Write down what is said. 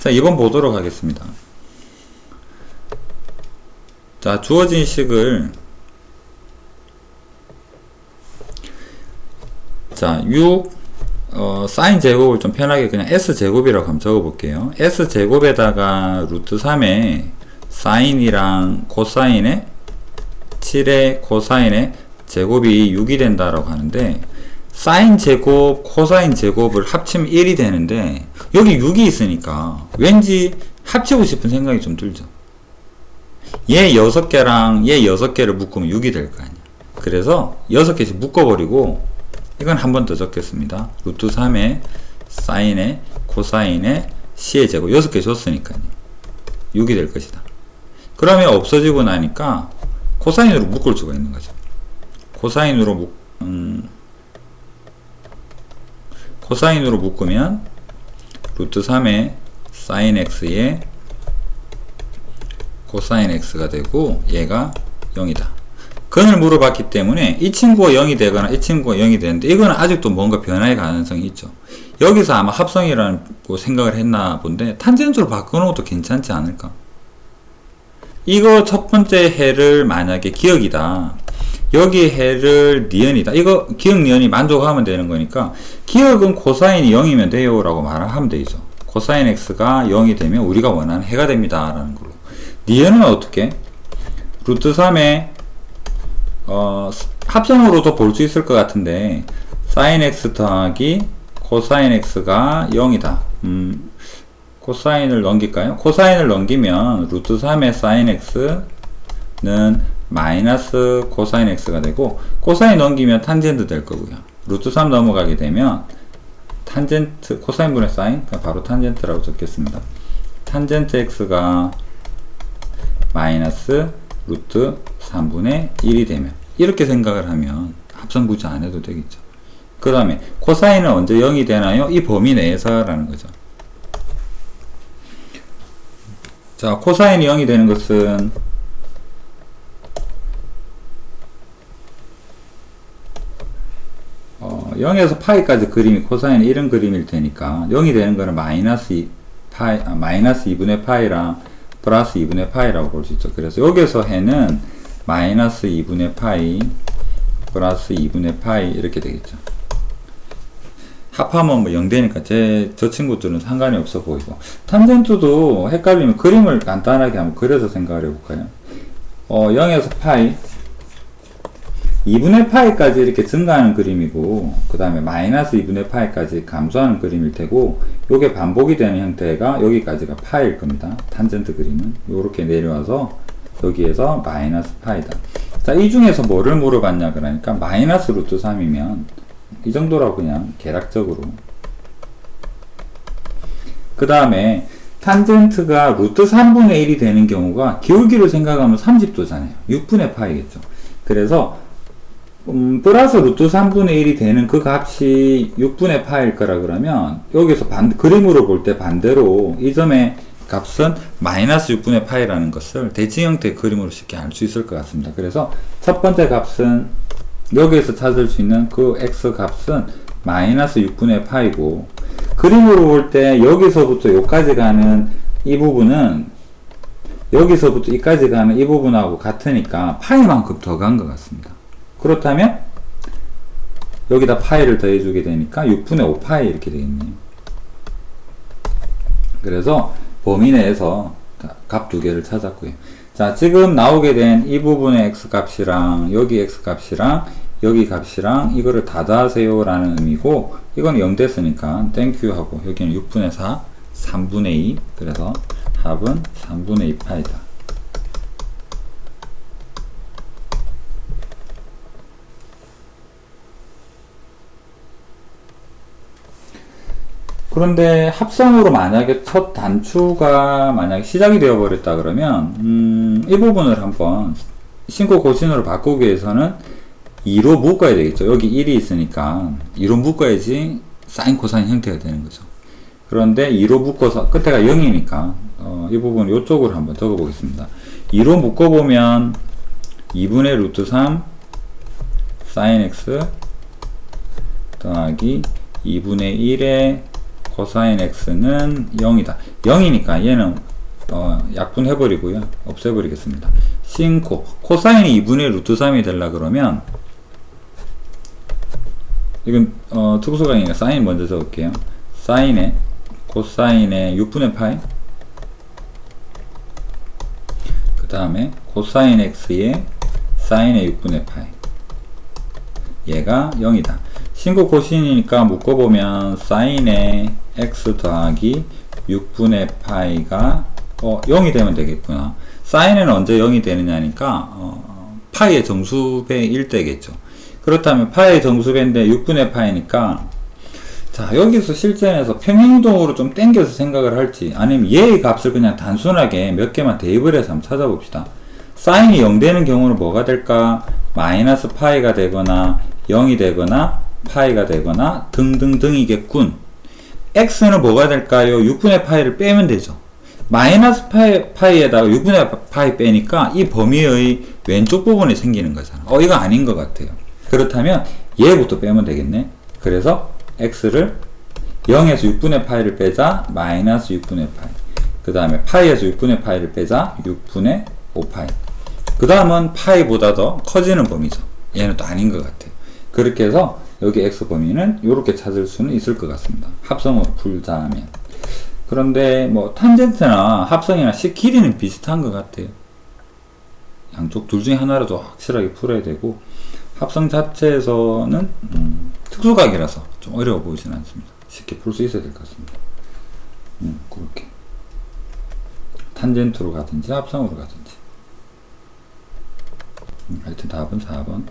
자, 2번 보도록 하겠습니다. 자, 주어진 식을 자, 6 어, 사인 제곱을 좀 편하게 그냥 S 제곱이라고 한번 적어 볼게요. S 제곱에다가 루트 3에 사인이랑 코사인의 7의 코사인의 제곱이 6이 된다라고 하는데 사인 제곱, 코사인 제곱을 합치면 1이 되는데 여기 6이 있으니까 왠지 합치고 싶은 생각이 좀 들죠. 얘 6개랑 얘 6개를 묶으면 6이 될 거 아니야. 그래서 6개씩 묶어버리고 이건 한 번 더 적겠습니다. 루트 3의 사인의 코사인의 C의 제곱 6개 줬으니까요. 6이 될 것이다. 그러면 없어지고 나니까 코사인으로 묶을 수가 있는 거죠. 코사인으로 묶, 음, 코사인으로 묶으면 루트 3의 사인 x에 코사인 x가 되고 얘가 0이다. 근을 물어봤기 때문에 이 친구가 0이 되거나 이 친구가 0이 되는데 이거는 아직도 뭔가 변화의 가능성이 있죠. 여기서 아마 합성이라고 생각을 했나 본데 탄젠트로 바꿔놓어도 괜찮지 않을까? 이거 첫 번째 해를 만약에 기억이다. 여기 해를 니은이다. 이거 기억 니은이 만족하면 되는 거니까 기억은 코사인이 0이면 돼요 라고 말하면 되죠. 코사인 x가 0이 되면 우리가 원하는 해가 됩니다. 라는 걸로. 니은은 어떻게? 루트 3에 어, 합성으로도 볼 수 있을 것 같은데 사인 x 더하기 코사인 x가 0이다. 음, 코사인을 넘길까요? 코사인을 넘기면 루트 3의 사인 x는 마이너스 코사인 x가 되고 코사인 넘기면 탄젠트 될 거고요. 루트 3 넘어가게 되면 탄젠트 코사인 분의 사인 바로 탄젠트라고 적겠습니다. 탄젠트 x가 마이너스 루트 3분의 1이 되면 이렇게 생각을 하면 합성 굳이 안 해도 되겠죠. 그 다음에 코사인은 언제 0이 되나요? 이 범위 내에서라는 거죠. 자, 코사인이 0이 되는 것은 어, 0에서 파이까지 그림이 코사인 이런 그림일 테니까 0이 되는 거는 마이너스 2 파이, 아, 마이너스 2분의 파이랑 플러스 2분의 파이라고 볼 수 있죠. 그래서 여기서 해는 마이너스 2분의 파이 플러스 2분의 파이 이렇게 되겠죠. 합하면 뭐 0되니까 제, 저 친구들은 상관이 없어 보이고 탄젠트도 헷갈리면 그림을 간단하게 한번 그려서 생각을 해볼까요? 어, 0에서 파이 2분의 파이까지 이렇게 증가하는 그림이고 그 다음에 마이너스 2분의 파이까지 감소하는 그림일 테고 요게 반복이 되는 형태가 여기까지가 파일 겁니다. 탄젠트 그림은 요렇게 내려와서 여기에서 마이너스 파이다. 자, 이 중에서 뭐를 물어봤냐 그러니까 마이너스 루트 3이면 이 정도라고 그냥 계략적으로 그 다음에 탄젠트가 루트 3분의 1이 되는 경우가 기울기를 생각하면 30도잖아요. 6분의 파이겠죠. 그래서 음, 플러스 루트 3분의 1이 되는 그 값이 6분의 파일 거라 그러면 여기서 반, 그림으로 볼 때 반대로 이 점의 값은 마이너스 6분의 파이라는 것을 대칭 형태의 그림으로 쉽게 알 수 있을 것 같습니다. 그래서 첫 번째 값은 여기에서 찾을 수 있는 그 x 값은 마이너스 6분의 파이고 그림으로 볼 때 여기서부터 여기까지 가는 이 부분은 여기서부터 여기까지 가는 이 부분하고 같으니까 파이만큼 더 간 것 같습니다. 그렇다면 여기다 파이를 더해주게 되니까 6분의 5파이 이렇게 되겠네요. 그래서 범위 내에서 값 두 개를 찾았고요. 자, 지금 나오게 된 이 부분의 x 값이랑 여기 x 값이랑 여기 값이랑 이거를 다 더하세요 라는 의미고 이건 0 됐으니까 땡큐 하고 여기는 6분의 4, 3분의 2 그래서 합은 3분의 2 파이다. 그런데 합성으로 만약에 첫 단추가 만약에 시작이 되어 버렸다 그러면 음, 이 부분을 한번 신고 고신으로 바꾸기 위해서는 2로 묶어야 되겠죠. 여기 1이 있으니까 2로 묶어야지 사인 코사인 형태가 되는 거죠. 그런데 2로 묶어서 끝에가 0이니까 어, 이 부분 이쪽으로 한번 적어 보겠습니다. 2로 묶어 보면 2분의 루트 3 사인 x 더하기 2분의 1의 코사인 x는 0이다. 0이니까 얘는 어, 약분해버리고요. 없애버리겠습니다. 신코 코사인이 2분의 루트 3이 되려 그러면 이건 어, 특수강이니까 사인 먼저 적을게요. 사인에 코사인의 6분의 파이 그 다음에 코사인 x의 사인의 6분의 파이 얘가 0이다. 신고 코신이니까 묶어보면 사인의 x 더하기 6분의 파이가 어, 0이 되면 되겠구나. 사인은 언제 0이 되느냐니까 어, 파이의 정수배 1되겠죠. 그렇다면 파이의 정수배인데 6분의 파이니까 자 여기서 실전에서 평행동으로 좀 땡겨서 생각을 할지 아니면 얘의 값을 그냥 단순하게 몇 개만 대입을 해서 한번 찾아봅시다. 사인이 0 되는 경우는 뭐가 될까? 마이너스 파이가 되거나 0이 되거나 파이가 되거나 등등등이겠군. x는 뭐가 될까요? 6분의 파이를 빼면 되죠. 마이너스 파이, 파이에다가 6분의 파이 빼니까 이 범위의 왼쪽 부분이 생기는 거잖아. 어, 이거 아닌 것 같아요. 그렇다면 얘부터 빼면 되겠네. 그래서 x를 0에서 6분의 파이를 빼자 마이너스 6분의 파이. 그 다음에 파이에서 6분의 파이를 빼자 6분의 5파이. 그 다음은 파이보다 더 커지는 범위죠. 얘는 또 아닌 것 같아요. 그렇게 해서 여기 x 범위는 이렇게 찾을 수는 있을 것 같습니다. 합성으로 풀자면. 그런데 뭐 탄젠트나 합성이나 식 길이는 비슷한 것 같아요. 양쪽 둘 중에 하나라도 확실하게 풀어야 되고 합성 자체에서는 음, 특수각이라서 좀 어려워 보이지는 않습니다. 쉽게 풀 수 있어야 될 것 같습니다. 음, 그렇게 탄젠트로 가든지 합성으로 가든지 음, 하여튼 답은 4번